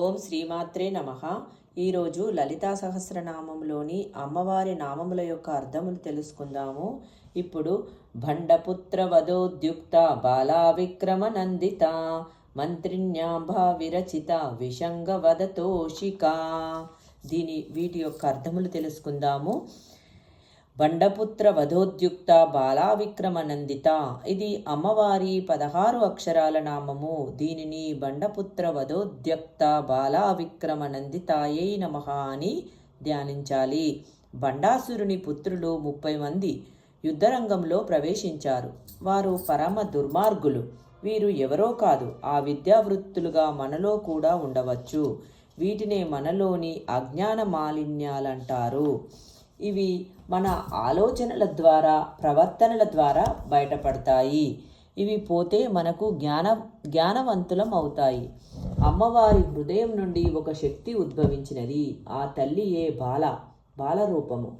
ఓం శ్రీమాత్రే నమ. ఈరోజు లలితా సహస్రనామంలోని అమ్మవారి నామముల యొక్క అర్థములు తెలుసుకుందాము. ఇప్పుడు భండపుత్ర వదోద్యుక్త బాలా విక్రమ నందిత మంత్రిణ్యాంభ విరచిత విషంగ వదతోషిక దీని వీటి యొక్క అర్థములు తెలుసుకుందాము. బండపుత్ర వధోద్యుక్త బాలావిక్రమనందిత ఇది అమ్మవారి పదహారు అక్షరాల నామము దీనిని బండపుత్ర వధోద్యుక్త బాలావిక్రమనందితాయై నమ అని ధ్యానించాలి బండాసురుని పుత్రులు ముప్పై మంది యుద్ధరంగంలో ప్రవేశించారు వారు పరమ దుర్మార్గులు వీరు ఎవరో కాదు ఆ విద్యావృత్తులుగా మనలో కూడా ఉండవచ్చు వీటినే మనలోని అజ్ఞాన మాలిన్యాలంటారు ఇవి మన ఆలోచనల ద్వారా ప్రవర్తనల ద్వారా బయటపడతాయి. ఇవి పోతే మనకు జ్ఞాన జ్ఞానవంతులం అవుతాయి. అమ్మవారి హృదయం నుండి ఒక శక్తి ఉద్భవించినది. ఆ తల్లి ఏ బాల బాలరూపము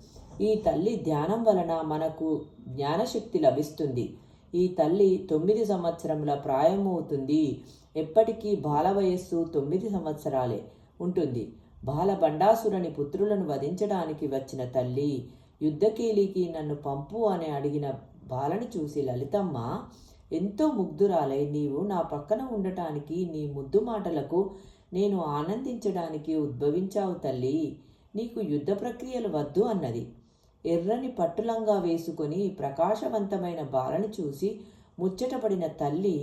ఈ తల్లి ధ్యానం వలన మనకు జ్ఞానశక్తి లభిస్తుంది. ఈ తల్లి తొమ్మిది సంవత్సరముల ప్రాయమవుతుంది. ఎప్పటికీ బాల వయస్సు తొమ్మిది సంవత్సరాలే ఉంటుంది. బాలబండాసురుని పుత్రులను వధించడానికి వచ్చిన తల్లి యుద్ధకీలికి నన్ను పంపు అని అడిగిన బాలని చూసి లలితమ్మ ఎంతో ముగ్ధురాలై నీవు నా పక్కన ఉండటానికి నీ ముద్దు మాటలకు నేను ఆనందించడానికి ఉద్భవించావు తల్లి. నీకు యుద్ధ ప్రక్రియలు వద్దు అన్నది. ఎర్రని పట్టులంగా వేసుకొని ప్రకాశవంతమైన బాలని చూసి ముచ్చటపడిన తల్లి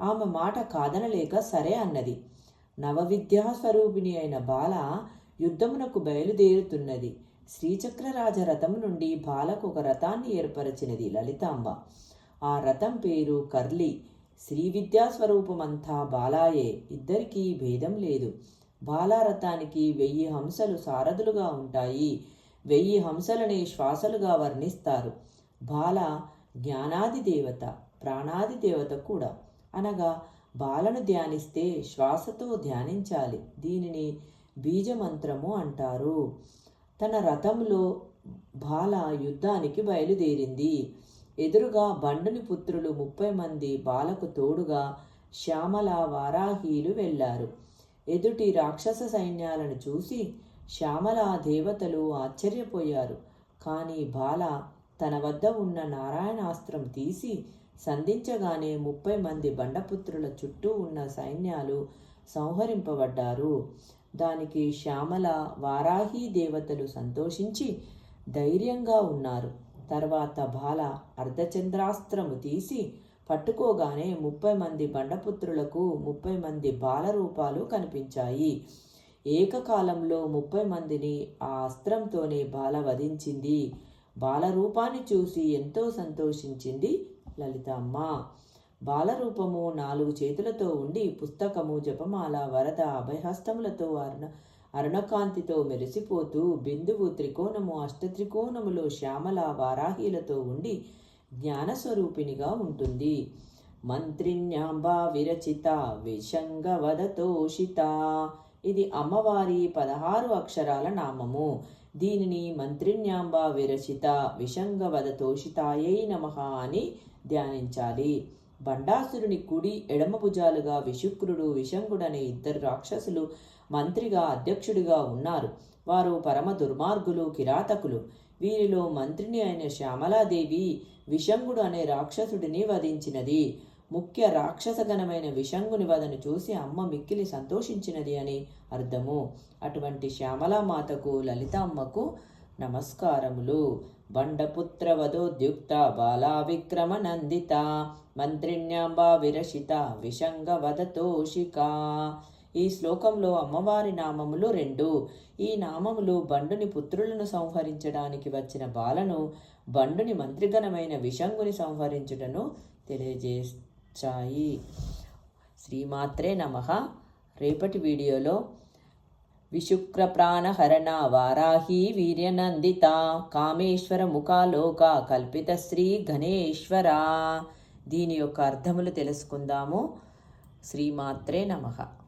ఆమె మాట కాదనలేక సరే అన్నది. నవవిద్యాస్వరూపిణి అయిన బాల యుద్ధమునకు బయలుదేరుతున్నది. శ్రీచక్రరాజ రథం నుండి బాలకు ఒక రథాన్ని ఏర్పరచినది లలితాంబ. ఆ రథం పేరు కర్లి. శ్రీ విద్యాస్వరూపమంతా బాలాయే. ఇద్దరికీ భేదం లేదు. బాలారథానికి వెయ్యి హంసలు సారథులుగా ఉంటాయి. వెయ్యి హంసలనే శ్వాసలుగా వర్ణిస్తారు. బాల జ్ఞానాది దేవత ప్రాణాది దేవత కూడా అనగా బాలను ధ్యానిస్తే శ్వాసతో ధ్యానించాలి. దీనిని బీజమంత్రము అంటారు. తన రథంలో బాల యుద్ధానికి బయలుదేరింది. ఎదురుగా బండుని పుత్రులు ముప్పై మంది బాలకు తోడుగా శ్యామల వారాహీలు వెళ్ళారు ఎదుటి రాక్షస సైన్యాలను చూసి శ్యామల దేవతలు ఆశ్చర్యపోయారు. కానీ బాల తన వద్ద ఉన్న నారాయణాస్త్రం తీసి సంధించగానే ముప్పై మంది బండపుత్రుల చుట్టూ ఉన్న సైన్యాలు సంహరింపబడ్డారు. దానికి శ్యామల వారాహి దేవతలు సంతోషించి ధైర్యంగా ఉన్నారు. తర్వాత బాల అర్ధచంద్రాస్త్రము తీసి పట్టుకోగానే ముప్పై మంది బండపుత్రులకు ముప్పై మంది బాల రూపాలు కనిపించాయి. ఏకకాలంలో ముప్పై మందిని ఆ అస్త్రంతోనే బాల వధించింది. బాలరూపాన్ని చూసి ఎంతో సంతోషించింది లలితమ్మ. బాలరూపము నాలుగు చేతులతో ఉండి పుస్తకము జపమాల వరద అభయహస్తములతో అరుణ అరుణకాంతితో మెరిసిపోతూ బిందువు త్రికోణము అష్టత్రికోణములో శ్యామల వారాహీలతో ఉండి జ్ఞానస్వరూపిణిగా ఉంటుంది. మంత్రిణ్యాంబా విరచిత విషంగవదతోషిత. ఇది అమ్మవారి పదహారు అక్షరాల నామము. దీనిని మంత్రిణ్యాంబా విరచిత విషంగవదతోషితాయై నమ అని ధ్యానించాలి. బండాసురుని కుడి ఎడమ భుజాలుగా విశుక్రుడు విషంగుడనే ఇద్దరు రాక్షసులు మంత్రిగా అధ్యక్షుడిగా ఉన్నారు. వారు పరమ దుర్మార్గులు కిరాతకులు. వీరిలో మంత్రిని అయిన శ్యామలాదేవి విషంగుడు అనే రాక్షసుడిని వధించినది. ముఖ్య రాక్షసగణమైన విషంగుని వదను చూసి అమ్మ మిక్కిలి సంతోషించినది అని అర్థము. అటువంటి శ్యామలామాతకు లలితామ్మకు నమస్కారములు. బండపుత్రవధోద్యుక్త బాలా నందిత మంత్రిణ్యాంబా విరషిత విషంగ వదతోషిక ఈ శ్లోకంలో అమ్మవారి నామములు రెండు. ఈ నామములు బండుని పుత్రులను సంహరించడానికి వచ్చిన బాలను బండుని మంత్రిగణమైన విషంగుని సంహరించుటను తెలియజేస్తాయి శ్రీమాత్రే నమ. రేపటి వీడియోలో విశుక్ర ప్రాణహరణ వారాహి వీర్యనందిత కామేశ్వర ముఖాలోక కల్పిత శ్రీ గణేశ్వర. దీని యొక్క అర్థములు తెలుసుకుందాము. శ్రీమాత్రే నమః.